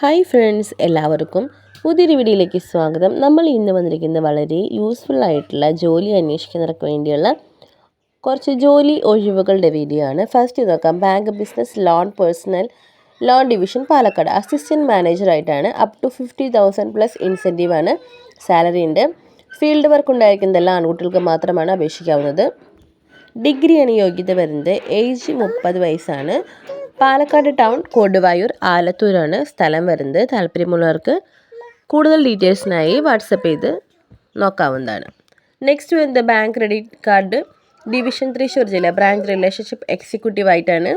Hi friends എല്ലാവർക്കും പുതിയൊരു വീഡിയോയിലേക്ക് സ്വാഗതം. നമ്മൾ ഇന്ന് വന്നിരിക്കുന്നത് വളരെ യൂസ്ഫുൾ ആയിട്ടുള്ള ജോലി അന്വേഷിക്കുന്നവർക്ക് വേണ്ടിയുള്ള കുറച്ച് ജോലി ഒഴിവുകളുടെ വീഡിയോ ആണ്. ഫസ്റ്റ് നോക്കാം. Bank business loan personal loan division Palakkad. Assistant മാനേജറായിട്ടാണ് up to fifty thousand plus incentive ആണ് സാലറി ഉണ്ട്. ഫീൽഡ് വർക്ക് ഉണ്ടായിരിക്കുന്നതെല്ലാം ആൺകുട്ടികൾക്ക് മാത്രമാണ് അപേക്ഷിക്കാവുന്നത്. ഡിഗ്രിയാണ് യോഗ്യത വരുന്നത്. ഏജ് മുപ്പത് വയസ്സാണ്. പാലക്കാട് ടൗൺ കൊടുവായൂർ ആലത്തൂരാണ് സ്ഥലം വരുന്നത്. താല്പര്യമുള്ളവർക്ക് കൂടുതൽ ഡീറ്റെയിൽസിനായി വാട്സപ്പ് ചെയ്ത് നോക്കാവുന്നതാണ്. നെക്സ്റ്റ് വരുന്നത് bank credit card division Thrissur ജില്ല. ബ്രാഞ്ച് റിലേഷൻഷിപ്പ് എക്സിക്യൂട്ടീവ് ആയിട്ടാണ്.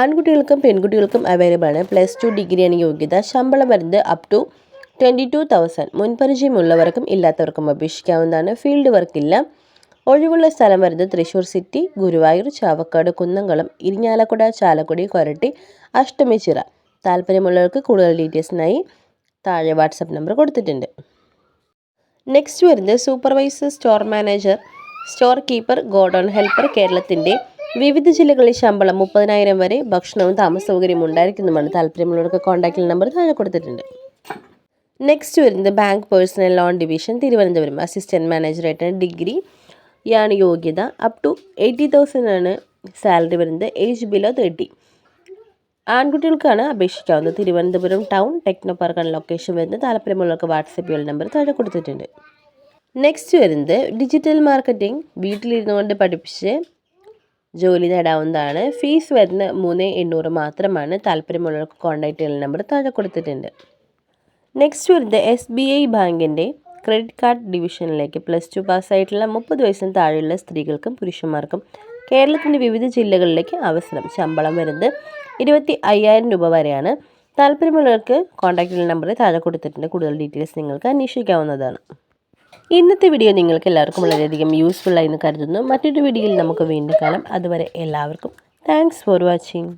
ആൺകുട്ടികൾക്കും പെൺകുട്ടികൾക്കും അവൈലബിൾ ആണ്. പ്ലസ് ടു ഡിഗ്രിയാണ് യോഗ്യത. ശമ്പളം വരുന്നത് up to twenty two thousand മുൻപരിചയമുള്ളവർക്കും ഇല്ലാത്തവർക്കും അപേക്ഷിക്കാവുന്നതാണ്. ഫീൽഡ് വർക്കില്ല ഒഴിവുള്ള സ്ഥലം വരുന്നത് തൃശ്ശൂർ സിറ്റി ഗുരുവായൂർ ചാവക്കാട് കുന്നംകുളം ഇരിഞ്ഞാലക്കുട ചാലക്കുടി കൊരട്ടി അഷ്ടമിച്ചിറ താല്പര്യമുള്ളവർക്ക് കൂടുതൽ ഡീറ്റെയിൽസിനായി താഴെ വാട്സപ്പ് നമ്പർ കൊടുത്തിട്ടുണ്ട്. നെക്സ്റ്റ് വരുന്നത് supervisor store manager store keeper godown helper കേരളത്തിന്റെ വിവിധ ജില്ലകളിൽ ശമ്പളം മുപ്പതിനായിരം വരെ ഭക്ഷണവും താമസ സൗകര്യവും ഉണ്ടായിരിക്കുന്നതുമാണ് താല്പര്യമുള്ളവർക്ക് കോൺടാക്റ്റ് നമ്പർ താഴെ കൊടുത്തിട്ടുണ്ട്. നെക്സ്റ്റ് വരുന്നത് bank personal loan division Thiruvananthapuram assistant മാനേജറായിട്ടാണ് degree. യാണ് യോഗ്യത. അപ് ടു എയ്റ്റി തൗസൻഡ് ആണ് സാലറി വരുന്നത്. ഏജ് ബിലോ തേർട്ടി ആൺകുട്ടികൾക്കാണ് അപേക്ഷിക്കാവുന്നത്. തിരുവനന്തപുരം ടൗൺ ടെക്നോ പാർക്കാണ് ലൊക്കേഷൻ വരുന്നത്. താല്പര്യമുള്ളവർക്ക് വാട്സപ്പ് നമ്പർ താഴെ കൊടുത്തിട്ടുണ്ട്. നെക്സ്റ്റ് വരുന്നത് ഡിജിറ്റൽ മാർക്കറ്റിംഗ് വീട്ടിലിരുന്നു കൊണ്ട് പഠിപ്പിച്ച് ജോലി നേടാവുന്നതാണ്. ഫീസ് വരുന്ന മൂന്ന് എണ്ണൂറ് മാത്രമാണ്. താല്പര്യമുള്ളവർക്ക് കോൺടാക്റ്റ് ചെയ്യുന്ന നമ്പർ താഴെ കൊടുത്തിട്ടുണ്ട്. നെക്സ്റ്റ് വരുന്നത് എസ് ബി ഐ ബാങ്കിന്റെ ക്രെഡിറ്റ് കാർഡ് ഡിവിഷനിലേക്ക് പ്ലസ് ടു പാസ്സായിട്ടുള്ള മുപ്പത് വയസ്സിന് താഴെയുള്ള സ്ത്രീകൾക്കും പുരുഷന്മാർക്കും കേരളത്തിന്റെ വിവിധ ജില്ലകളിലേക്ക് അവസരം ശമ്പളം വരുന്നത് ഇരുപത്തി അയ്യായിരം രൂപ വരെയാണ്. താല്പര്യമുള്ളവർക്ക് കോൺടാക്റ്റ് നമ്പർ താഴെ കൊടുത്തിട്ടുണ്ട്. കൂടുതൽ ഡീറ്റെയിൽസ് നിങ്ങൾക്ക് അന്വേഷിക്കാവുന്നതാണ്. ഇന്നത്തെ വീഡിയോ നിങ്ങൾക്ക് എല്ലാവർക്കും വളരെയധികം യൂസ്ഫുൾ ആയി എന്ന് കരുതുന്നു. മറ്റൊരു വീഡിയോയിൽ നമുക്ക് വീണ്ടും കാണാം. അതുവരെ എല്ലാവർക്കും താങ്ക്സ് ഫോർ വാച്ചിങ്